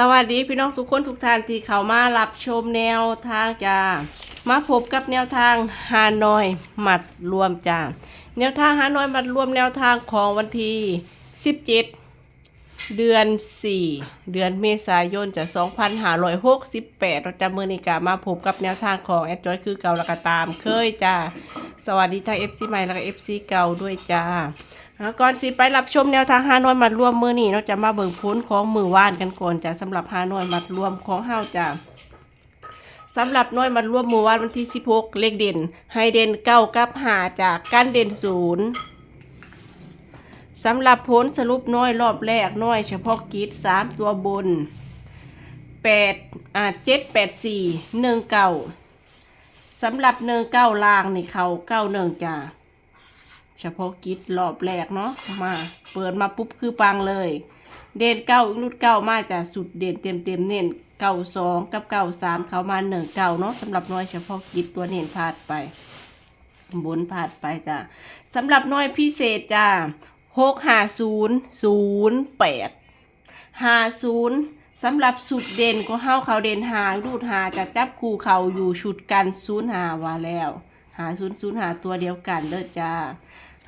สวัสดีพี่น้องทุกคนทุกท่านที่เข้ามารับชมแนวทางจ้ามาพบกับแนวทางฮานอยหมัดรวมจ้าแนวทางฮานอยหมัดรวมแนวทางของวันที่ 17 เดือน 4 เดือนเมษายนจะ2568เราจะมือนิกามาพบกับแนวทางของแอดจอยคือเก่าและก็ตามเคยจ้าสวัสดีทาง FC ใหม่และก็ FC เก่าด้วยจ้า อ่าก่อนสิไปรับชมแนวทางฮานอยมัดรวมมือนี่เราจะมาเบิ่งพ้นของมือว่านกันก่อนจ้ะสำหรับฮานอยมัดรวมของเฮาจ้ะสำหรับน้อยมัดรวมมือว่านวันที่ 16 เลขเด่น ให้เด่นเก้ากับหาจากกันเด่นศูนย์สำหรับพ้นสรุปน้อยรอบแรกน้อยเฉพาะกิจสามตัวบนแปดอ่าเจ็ดแปดสี่หนึ่งเก้าสำหรับหนึ่งเก้าล่างนี่เขาเก้าหนึ่งจ้ะ เฉพาะกิจรอบแรกเนาะมา เปิดมาปุ๊บคือปังเลย เด่นเก้ารุดเก้ามาจากสุดเด่นเต็มเต็มเน้นเก้าสองกับเก้าสามเขามาหนึ่งเก้าเนาะสำหรับน้อยเฉพาะกิจตัวเน้นพลาดไป บนพลาดไปจ้ะสำหรับน้อยพิเศษจ้ะหกห้าศูนย์ศูนย์แปดห้าศูนย์สำหรับสุดเด่นก็เฮาเขาเด่นหารูดหาจะจับคู่เขาอยู่ชุดกันศูนย์หาว่าแล้ว หาศูนย์ศูนย์หาตัวเดียวกันเด้อจ้า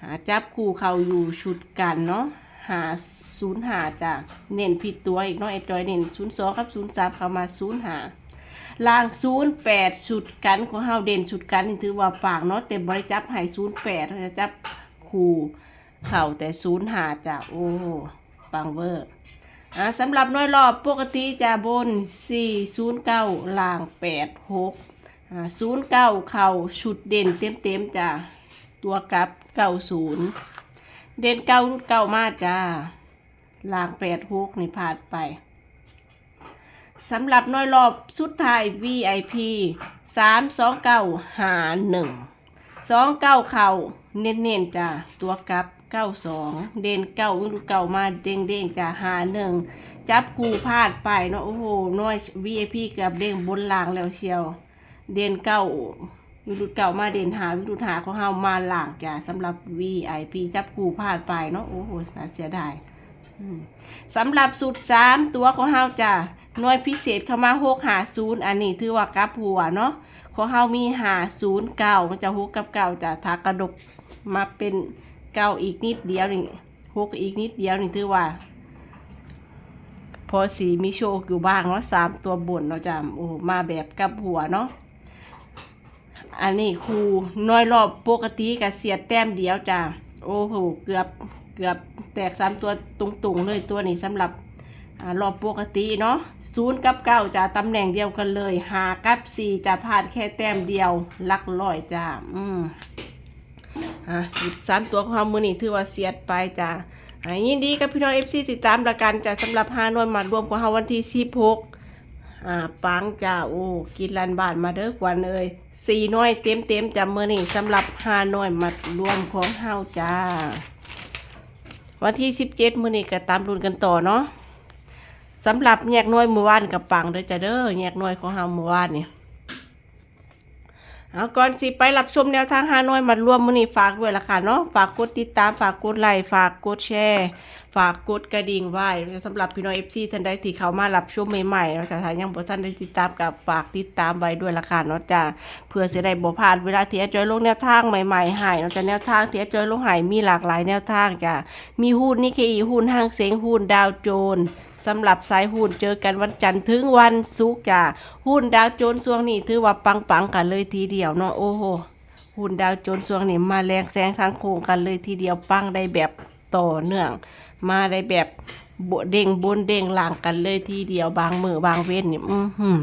หาจับคู่เขาอยู่ชุดกันเนาะหาศูนย์หาจ้ะเน้นผิดตัวอีกเนาะไอ้จอยเน้นศูนย์สองกับศูนย์สามเข้ามาศูนย์หาล่างศูนย์แปดชุดกันของเฮาเด่นชุดกันนี่ถือว่าปากเนาะแต่บริจับให้ศูนย์แปดเขาจะจับคู่เข่าแต่ศูนย์หาจ้ะโอ้ปังเวอร์อะสำหรับน้อยรอบปกติจะบนสี่ศูนย์เก้าล่างแปดหกอ่าศูนย์เก้าเข่าชุดเด่นเต็มเต็มๆจ้ะ ตัวกลับเก้าศูนย์เด่นเก้ารุดเก้ามาจ้าลางแปดฮกนี่ผ่านไปสำหรับน้อยรอบสุดท้าย VIP สามสองเก้าหาหนึ่งสองเก้าเข่าเน้นเน้นๆจ้าตัวกลับเก้าสองเด่นเก้ารุดเก้ามาเด้งเด้งๆจ้าหาหนึ่งจับกูพลาดไปเนาะโอ้โหน้อย VIP เกือบเด้งบนลางแล้วเชียว เด่นเก้า วิรุตเก่ามาเด่นหาวิรุตหาของเฮามาหลากจ้ะสำหรับ VIP จับกูพลาดไปเนาะโอ้โหน่าเสียดายสำหรับสูตรสามตัวของเฮาจ้ะหน่วยพิเศษเข้ามาหกหาศูนย์อันนี้ถือว่ากลับหัวเนาะของเฮามีหาศูนย์เก้ามันจะหกกับเก้าจะถากระดกมาเป็นเก้าอีกนิดเดียวนี่หกอีกนิดเดียวนี่ถือว่า พอสีมีโชคอยู่บ้างเนาะสามตัวบนเนาะจ้ะโอ้มาแบบกลับหัวเนาะ อันนี้ครูน้อยรอบปกติกับเสียแต้มเดียวจ้ะโอ้โหเกือบเกือบแตกสามตัวตรงๆเลยตัวนี้สำหรับรอบปกติเนาะศูนย์กับเก้าจะตำแหน่งเดียวกันเลยหากับสี่จะพลาดแค่แต้มเดียวลักร้อยจ้ะอืมอะสามตัวของเรามือนี่ถือว่าเสียดไปจ้ะอะยินดีกับพี่น้องเอฟซีติดตามรายการจ้ะสำหรับฮานอยมารวมของเราวันที่สิบหก อ่าปังจ้าโอ้กินลันบาทมาเด้อกวนเอ้ยสี่น้อยเต็มเต็มๆจำเมื่อนี่สำหรับห้าน้อยมารวมของเฮาจ้า วันที่สิบเจ็ดมื่อนี่ก็ตามรุนกันต่อเนาะสำหรับแยกน้อยเมื่อวานกับปังเด้อจ้าเด้อแยกน้อยของเฮาเมื่อวานเนี่ย เอาก่อนสิไปรับชมแนวทางฮานอยมารวมมือนี้ฝากด้วยละค่ะเนาะฝากกดติดตามฝากกดไลค์ฝากกดแชร์ ฝากกดกระดิ่งไว้สำหรับพี่น้องเอฟซีท่านใดที่เขามารับชมใหม่ๆเนาะแต่ถ้ายังบ่ท่านได้ติดตามกับฝากติดตามไว้ด้วยละค่ะเนาะจ้ะเพื่อสิได้บ่พลาดเวลาที่อาจอยลงแนวทางใหม่ๆให้เนาะจ้ะแนวทางที่อาจอยลงให้มีหลากหลายแนวทางจ้ะมีหุ้นนิเคอีหุ้นห้างเสงหุ้นดาวโจนส์ สำหรับสายหุ้นเจอกันวันจันทร์ถึงวันศุกร์จ้ะหุ้นดาวโจนส์ช่วงนี้ถือว่าปังๆกันเลยทีเดียวเนาะโอ้โหหุ้นดาวโจนส์ช่วงนี้มาแรงแซงทางโค้งกันเลยทีเดียวปังได้แบบต่อเนื่อง มาได้แบบบเด้งบนเด้งหลังกันเลยทีเดียวบางมือบางเว้นนี่อือหือ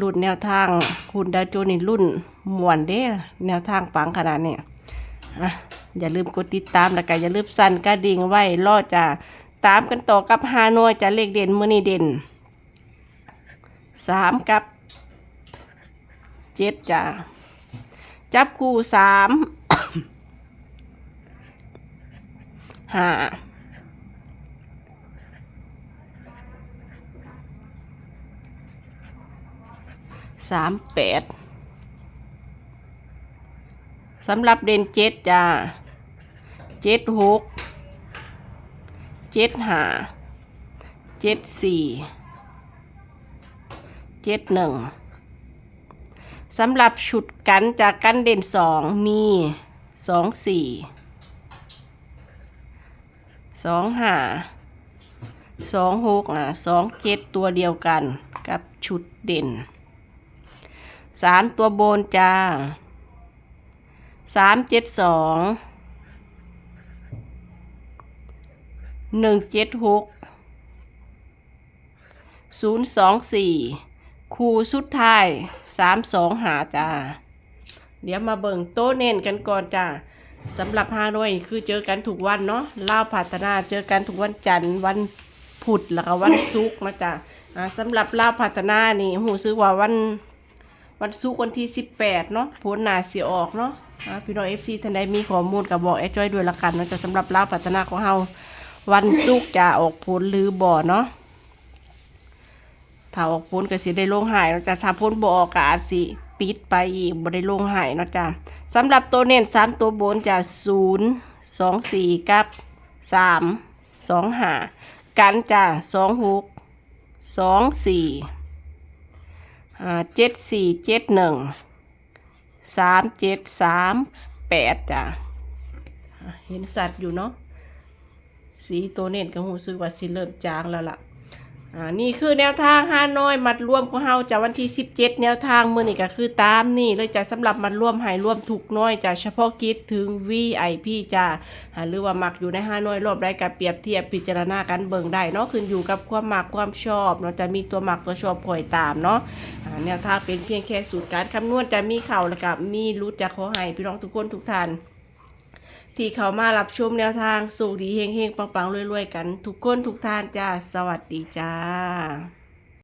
รุ่นแนวทางหุ้นดาวโจนส์นี่รุ่นมวนเด้แนวทางปังขนาดนี้อะอย่าลืมกดติดตามแล้วก็อย่าลืมสั่นกระดิ่งไว้รอจะ ตามกันต่อกับฮานอยจะเลขเด่นมือนี่เด่นสามกับเจ็ดจ้ะจับคู่สามห้าสามแปดสำหรับเด่นเจ็ดจ้าเจ็ดหก เจ็ดห้าเจ็ดสี่เจ็ดหนึ่งสำหรับชุดกันจากกันเด่นสองมีสองสี่สองห้าสองหกอะสองเจ็ดตัวเดียวกันกับชุดเด่นสามตัวโบนจ้าสามเจ็ดสอง หนึ่งเจ็ดหกศูนย์สองสี่คูสุดท้ายสามสองหาจ้า เดี๋ยวมาเบิ่งโต๊ะเน้นกันก่อนจ้าสำหรับฮานอยคือเจอกันทุกวันเนาะเล่าพัฒนาเจอกันทุกวันจันทร์วันพุธแล้วก็วันศุกร์นะจ้าอ่าสำหรับลาพัฒนานี่หูซื้อว่าวันวันศุกร์วันที่สิบแปดเนาะผลหนาเสียออกเนาะพี่น้องเอฟซีท่านใดมีข้อมูลกับบอกแอดจอยด้วยละกันนะจะสำหรับลาพัฒนาของเฮา วันศุกร์จะออกผลหรือบ่อเนาะถ้าออกพ้นก็สิได้ลงหายเนาะจ้ะถ้าพ้นบ่ออกก็อาจสิปิดไปอีกบ่ได้ลงหายเนาะจ้ะสำหรับตัวเน้นสามตัวบนจะศูนย์สองสี่กับสามสองหากันจ้ะสองหกสองสี่เจ็ดสี่เจ็ดหนึ่งสามเจ็ดสามแปดจ้ะเห็นสัตว์อยู่เนาะ สีตัวเน้นก็หูซึกว่าสิเริ่มจางแล้วล่ะอ่านี่คือแนวทางฮาน้อยมัดรวมของเฮาจากวันที่ 17 แนวทางมือนี้ก็คือตามนี่เลยจะสำหรับมัดรวมให้รวมถูกน้อยจากเฉพาะกิจถึง VIP จ้าหรือว่ามักอยู่ในฮาน้อยรอบได้กับเปรียบเทียบพิจารณากันเบิ่งได้เนาะขึ้นอยู่กับความมักความชอบเนาะจะมีตัวมักตัวชอบปล่อยตามเนาะอ่าแนวทางเป็นเพียงแค่สูตรการคำนวณจะมีเข่าแล้วก็มีรุดจะขอให้พี่น้องทุกคนทุกท่าน ที่เขามารับชมแนวทางสู่ดีเฮงเฮงปังๆรวยๆ กัน ทุกคนทุกท่านจ้า สวัสดีจ้า